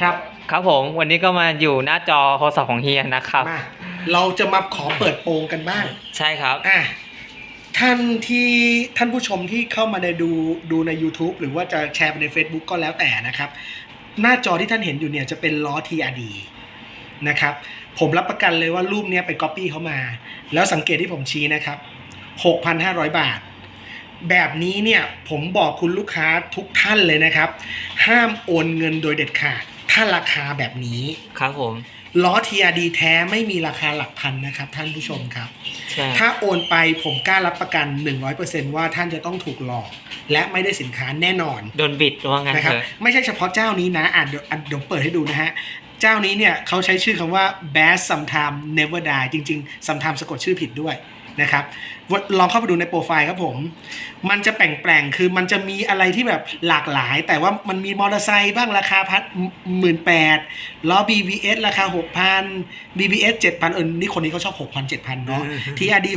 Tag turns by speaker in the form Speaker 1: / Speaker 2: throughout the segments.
Speaker 1: ครับ
Speaker 2: ครับผมวันนี้ก็มาอยู่หน้าจอโทรศัพท์ของเฮียนะครับ
Speaker 1: มาเราจะมาขอเปิดโปงกันบ้าง
Speaker 2: ใช่ครับ
Speaker 1: อะท่านที่ท่านผู้ชมที่เข้ามาในดูดูใน YouTube หรือว่าจะแชร์ไปใน Facebook ก็แล้วแต่นะครับ หน้าจอที่ท่านเห็นอยู่เนี่ยจะเป็นล้อ TRD นะครับ ผมรับประกันเลยว่ารูปเนี้ยไปก๊อปปี้เขามา แล้วสังเกตที่ผมชี้นะครับ 6,500 บาท แบบนี้เนี่ยผมบอกคุณลูกค้าทุกท่านเลยนะครับ ห้ามโอนเงินโดยเด็ดขาด ถ้าราคาแบบนี้
Speaker 2: ครับผม
Speaker 1: ล้อ TRD แท้ไม่มีราคาหลักพันนะครับ ท่านผู้ชมครับ
Speaker 2: ใช่
Speaker 1: ถ้าโอนไปผมกล้ารับประกัน 100%ว่าท่านจะต้องถูกหลอก และไม่ได้สินค้าแน่นอน
Speaker 2: โดนบิดว่างั้น
Speaker 1: นะครับ
Speaker 2: เถอะ
Speaker 1: ไม่ใช่เฉพาะเจ้านี้นะอะเดี๋ยวอะเดี๋ยวเปิดให้ดูนะฮะ เจ้านี้เนี่ยเขาใช้ชื่อคำว่า best sometime never die จริง ๆ sometime สะกดชื่อผิดด้วย นะครับวลองเข้าไปดูในโปรไฟล์ครับผม มันจะแปลงๆ คือมันจะมีอะไรที่แบบหลากหลาย แต่ว่ามันมีมอเตอร์ไซค์บ้างราคาพัดหมื่นแปดล้อ BBS ราคา6,000 BBS 7,000เออนี่คนนี้เขาชอบ6,000 7,000เนาะ TRD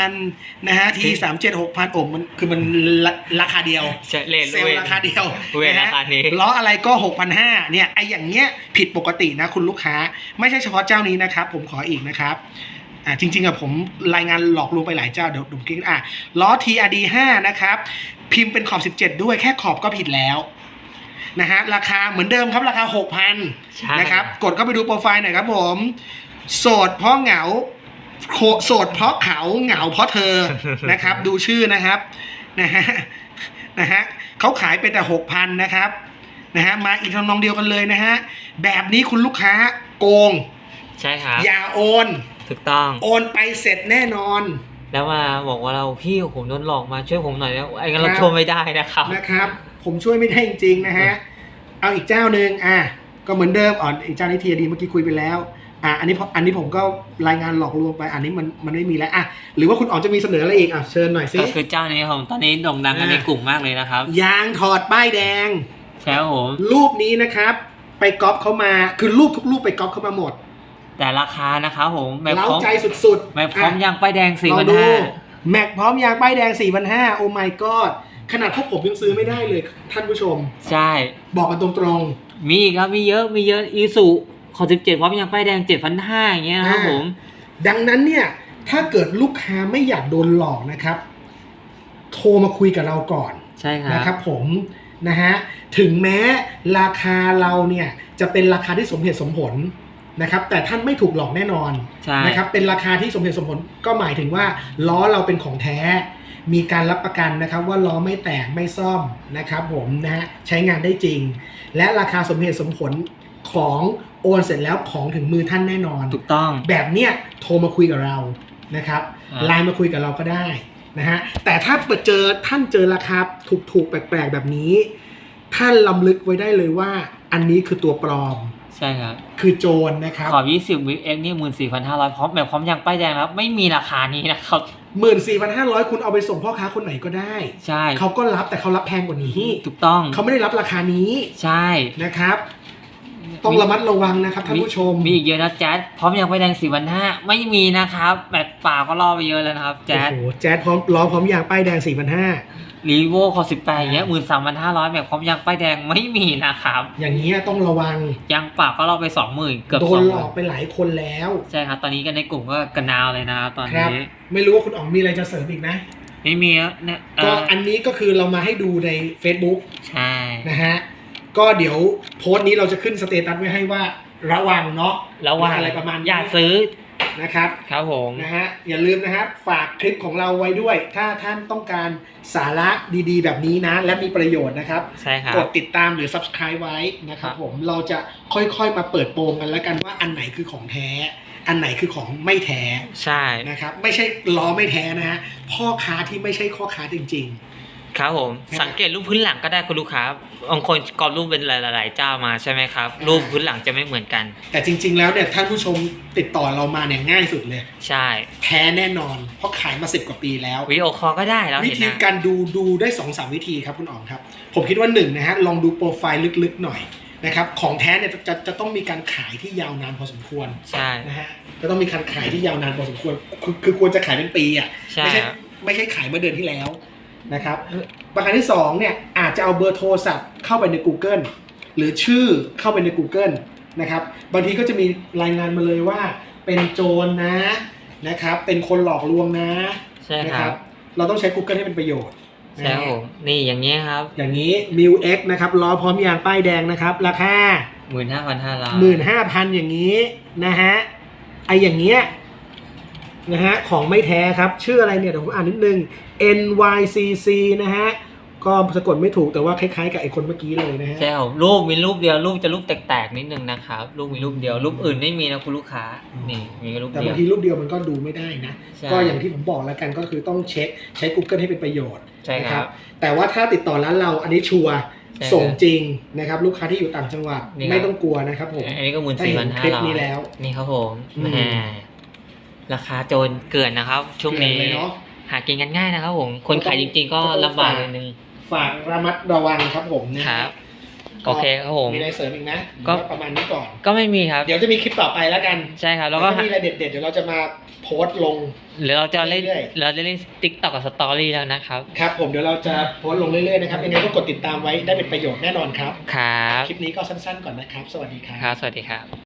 Speaker 1: 6,000นะฮะ T37 6,000โอ้มันคือมันราราคาเดียว
Speaker 2: ใช่เลน
Speaker 1: เซลล์ราคาเดียว
Speaker 2: เวท
Speaker 1: นะ
Speaker 2: รา
Speaker 1: ฮะ
Speaker 2: คานี้
Speaker 1: ล้ออะไรก็6,500เนี่ยไออย่างเงี้ยผิดปกตินะคุณลูกค้า ไม่ใช่เฉพาะเจ้านี้นะครับ ผมขออีกนะครับ อ่าจริงๆอะผมรายงานหลอกลวงไปหลายเจ้าเดี๋ยวผมกิ๊กอะล้อ TRD 5นะครับ พิมพ์เป็นขอบ 17 ด้วยแค่ขอบก็ผิดแล้วนะฮะราคาเหมือนเดิมครับราคา
Speaker 2: ใช่
Speaker 1: 6,000นะครับ กดเข้าไปดูโปรไฟล์หน่อยครับผม โสดเพราะเหงาโคโสดเพราะเขาเหงาเพราะเธอนะครับ ดูชื่อนะครับนะฮะนะฮะเขาขายเป็นแต่หกพันนะครับนะฮะมาอีกทำนองเดียวกันเลยนะฮะแบบนี้คุณลูกค้าโกง
Speaker 2: ใช่ครับ
Speaker 1: อย่าโอน
Speaker 2: ถูกต้อง
Speaker 1: โอนไปเสร็จแน่นอน
Speaker 2: แล้วมาบอกว่าเราพี่ผมโดนหลอกมาช่วยผมหน่อยแล้วไอ้งั้นเรา
Speaker 1: ครับ
Speaker 2: ช่วยไม่ได้นะครับ
Speaker 1: นะครับ ผมช่วยไม่ได้จริงๆนะฮะเอาอีกเจ้าหนึ่งอะก็เหมือนเดิมอ่อนอีกเจ้านี้ทีดีเมื่อกี้คุยไปแล้วอะอันนี้พออันนี้ผมก็รายงานหลอกลวงไป อันนี้มันมันไม่มีแล้วอะหรือว่าคุณอ๋องจะมีเสนออะไรอีกอะเชิญหน่อยสิ
Speaker 2: ก็คือเจ้านี้ผมตอนนี้โด่งดังกันในกลุ่มมากเลยนะครับ
Speaker 1: ยางถอดป้ายแดง
Speaker 2: ใช่ครับผม
Speaker 1: รูปนี้นะครับ ไปก๊อปเขามาคือรูปทุกรูปไปก๊อปเขามาหมด
Speaker 2: แต่ราคานะครับผมแบบ
Speaker 1: เล้า
Speaker 2: พร้อม
Speaker 1: ใจสุดๆ
Speaker 2: แบบพร้อมะยางป้ายแดงสี่
Speaker 1: ลอ
Speaker 2: พั
Speaker 1: ง
Speaker 2: น
Speaker 1: ดู
Speaker 2: ห้า
Speaker 1: แม็กพร้อมยางป้ายแดง4 5 0 0โอ้ my god ขนาดพวกผมยังซื้อไม่ได้เลยท่านผู้ชม
Speaker 2: ใช่
Speaker 1: บอกกันตรง
Speaker 2: มีอีกครับมีเยอะมีเยอะอีสุขอสิบเจ็ดพร้อมยางป้ายแดงเจ็ดพันห้าอย่างเงี้ยนะครับผม
Speaker 1: ๆดังนั้นเนี่ย ถ้าเกิดลูกค้าไม่อยากโดนหลอกนะครับ โทรมาคุยกับเราก่อน
Speaker 2: ใช่ครั
Speaker 1: นะครับผมนะฮะถึงแม้ราคาเราเนี่ยจะเป็นราคาที่สมเหตุสมผล นะครับแต่ท่านไม่ถูกหลอกแน่นอน
Speaker 2: ใช่
Speaker 1: นะครับเป็นราคาที่สมเหตุสมผลก็หมายถึงว่าล้อเราเป็นของแท้ มีการรับประกันนะครับว่าล้อไม่แตกไม่ซ่อมนะครับผมนะฮะใช้งานได้จริง และราคาสมเหตุสมผลของโอนเสร็จแล้วของถึงมือท่านแน่นอน
Speaker 2: ถูกต้อง
Speaker 1: แบบเนี้ยโทรมาคุยกับเรานะครับ
Speaker 2: อ่า
Speaker 1: ไลน์มาคุยกับเราก็ได้นะฮะแต่ถ้าเจอท่านเจอราคาถูกๆแปลกๆแบบนี้ ท่านลำลึกไว้ได้เลยว่า อันนี้คือตัวปลอม
Speaker 2: ใช่ครับ
Speaker 1: คือโจรนะครับ
Speaker 2: ขอบยี่สิบวิเอ็กนี่หมื่นสี่พันห้าร้อยพร้อมแบบพร้อมยางป้ายแดงแล้วไม่มีราคานี้นะครับ
Speaker 1: หมื่นสี่พันห้าร้อยคุณเอาไปส่งพ่อค้าคนไหนก็ได้
Speaker 2: ใช่
Speaker 1: เขาก็รับแต่เขารับแพงกว่านี้
Speaker 2: ถูกต้อง
Speaker 1: เขาไม่ได้รับราคานี้
Speaker 2: ใช่
Speaker 1: นะครับต้องระมัดระวังนะครับท่านผู้ชม
Speaker 2: มีอีกเยอะนะแจ๊ดพร้อมยางป้ายแดงสี่พันห้าไม่มีนะครับแบบป่าก็ล่อไปเยอะแล้วนะครับแจ๊ด
Speaker 1: โอ้โหแจ๊ดพร้อมล้อพร้อมยางป้ายแดงสี่พันห้า
Speaker 2: รีโวขอสิบแปดเงี้ยหมื่นสามพันห้าร้อยแบบพร้อมยางป้ายแดงไม่มีนะครับ
Speaker 1: อย่างนี้ยต้องระวัง
Speaker 2: ยางป่าก็ล่อไปสองหมื่นเกือบ
Speaker 1: โด
Speaker 2: สอนงห
Speaker 1: หล
Speaker 2: มื่
Speaker 1: อนกไปหลายคนแล้ว
Speaker 2: ใช่ครับ ตอนนี้กันในกลุ่มก็กระนาวเลยนะครับตอน
Speaker 1: ครับ
Speaker 2: นี้
Speaker 1: ไม่รู้ว่าคุณอ๋องมีอะไรจะเสริมอีกไหม
Speaker 2: ไม่มีแล้วเนี่ยเอ่
Speaker 1: ก็
Speaker 2: อ
Speaker 1: อันนี้ก็คือเรามาให้ดูใน Facebook
Speaker 2: ใช่
Speaker 1: นะฮะก็เดี๋ยวโพสต์นี้เราจะขึ้นสเตตัสไว้ให้ว่าระวังเนาะ
Speaker 2: แล้วว่า
Speaker 1: อะไรประมาณนี้
Speaker 2: อย่าซื้อ
Speaker 1: นะครับ
Speaker 2: ครับผม
Speaker 1: นะฮะอย่าลืมนะครับ ฝากคลิปของเราไว้ด้วย ถ้าท่านต้องการสาระดีๆ แบบนี้นะ และมีประโยชน์นะครับ
Speaker 2: ใช่ครับ
Speaker 1: กดติดตามหรือ subscribe ไว้นะครับ
Speaker 2: ครับ
Speaker 1: ผมเราจะค่อยๆมาเปิดโปงกันแล้วกันว่าอันไหนคือของแท้ อันไหนคือของไม่แท้
Speaker 2: ใช่
Speaker 1: นะครับ ไม่ใช่ล้อไม่แท้นะฮะพ่อค้าที่ไม่ใช่ข้อค้าจริง
Speaker 2: ครับผมสังเกตรูปพื้นหลังก็ได้คุณลูกค้าบางคนกรอบรูปเป็นหลาย ๆ เจ้ามาใช่ไหมครับ รูปพื้นหลังจะไม่เหมือนกัน
Speaker 1: ๆแต่จริง ๆ แล้วเนี่ยท่านผู้ชมติดต่อเรามาเนี่ยง่ายสุดเลย
Speaker 2: ใช่
Speaker 1: แท้แน่นอน เพราะขายมาสิบกว่าปีแล้ว
Speaker 2: วิดีโอคอลก็ได้เรา
Speaker 1: วิ
Speaker 2: เห็น
Speaker 1: ธี
Speaker 2: นะ
Speaker 1: การดูดูได้2อสามวิธีครับคุณอ๋องครับ ผมคิดว่าหนึ่งนะฮะลองดูโปรไฟล์ลึกๆหน่อยนะครับของแท้เนี่ยจะจะต้องมีการขายที่ยาวนานพอสมควร
Speaker 2: ใช่
Speaker 1: นะฮะจะต้องมีการขายที่ยาว นานพอสมควรคือคือควรจะขายเป็นปีอะ
Speaker 2: ใช่
Speaker 1: ไม่ใช่
Speaker 2: ครับ
Speaker 1: ไม่ใช่ขายเมื่อเดือนที่แล้ว นะครับประการที่สองเนี่ยอาจจะเอาเบอร์โทรศัพท์เข้าไปใน Google หรือชื่อเข้าไปใน Google นะครับบางทีก็จะมีรายงานมาเลยว่าเป็นโจรนะนะครับ เป็นคนหลอกลวงนะ
Speaker 2: ใช่
Speaker 1: นะ
Speaker 2: ค
Speaker 1: ค
Speaker 2: รั
Speaker 1: รับ บ เราต้องใช้ Google ให้เป็นประโยชน์
Speaker 2: ใช่ครับผมนี่อย่างนี้ยครับ
Speaker 1: อย่างนี้ m ิว X นะครับล้อพร้อมยางป้ายแดงนะครับ ราคา
Speaker 2: หมื่นห้าพันห้าร้อย
Speaker 1: หมื่นห้าพันอย่างนี้นะฮะไออย่างเงี้ย นะฮะของไม่แท้ครับชื่ออะไรเนี่ยเดี๋ยวผมอ่านนิดนึง NYCC นะฮะก็สะกดไม่ถูกแต่ว่าคล้ายๆกับไอคนเมื่อกี้เลยนะฮะ
Speaker 2: ใช่ครับรูปมีรูปเดียวรูปจะรูปแตกๆนิดนึงนะครับรูปมีรูปเดียวรูปอื่นไม่มีนะคุณลูกค้านี่มีแค่รูป
Speaker 1: แต่
Speaker 2: เดีย
Speaker 1: บาว งทีรูปเดียวมันก็ดูไม่ได้นะ
Speaker 2: ใช่
Speaker 1: ก็อย่างที่ผมบอกแล้วกันก็คือต้องเช็คใช้ Google ให้เป็นประโยชน์
Speaker 2: ใช่
Speaker 1: นะครับแต่ว่าถ้าติดต่อร้านเราอันนี้ชัวร์
Speaker 2: ใช่
Speaker 1: ส่งจริงนะครับลูกค้าที่อยู่ต่างจังหวัด
Speaker 2: นี่ครับ
Speaker 1: ไม่ต้องกลัวนะครับผม
Speaker 2: อันนี้ก็หมื่น
Speaker 1: ถ้า
Speaker 2: สี่
Speaker 1: เห็
Speaker 2: พัน
Speaker 1: น
Speaker 2: ห้า
Speaker 1: คลิป
Speaker 2: ร้อย
Speaker 1: นี้แล้ว
Speaker 2: นี่ครับผม
Speaker 1: อืม
Speaker 2: แหม ราคาโจรเกลื่อนนะครับ ช่วงนี้
Speaker 1: เกลื่อนเลยเนอะ
Speaker 2: หากินกันง่ายนะครับผม คนขายจริง ๆ ก็ลำบากนิดนึง
Speaker 1: ฝากระมัดระวังครับผมนะครับก็
Speaker 2: โอเคครับผม
Speaker 1: มีอะไรเสริมอีกนะ
Speaker 2: ก็
Speaker 1: ก็ ประมาณนี้ก่อน
Speaker 2: ก็ไม่มีครับ
Speaker 1: เดี๋ยวจะมีคลิปต่อไปแล้วกัน
Speaker 2: ใช่ครับ แล้วก็
Speaker 1: ถ้ามีอะไรเด็ดๆ เดี๋ยวเราจะมาโพสต์ลง
Speaker 2: หรือเราจะเล่น
Speaker 1: เรื่อย
Speaker 2: เราจะเล่นติ๊กต็อกกับสตอรี่แล้วนะครับ
Speaker 1: ครับผมเดี๋ยวเราจะโพสต์ลงเรื่อยๆนะครับยังไงก็กดติดตามไว้ได้เป็นประโยชน์แน่นอนครับ
Speaker 2: ครับ
Speaker 1: คลิปนี้ก็สั้นๆก่อนนะครับ สวัสดีครับ
Speaker 2: ครับ สวัสดีครับ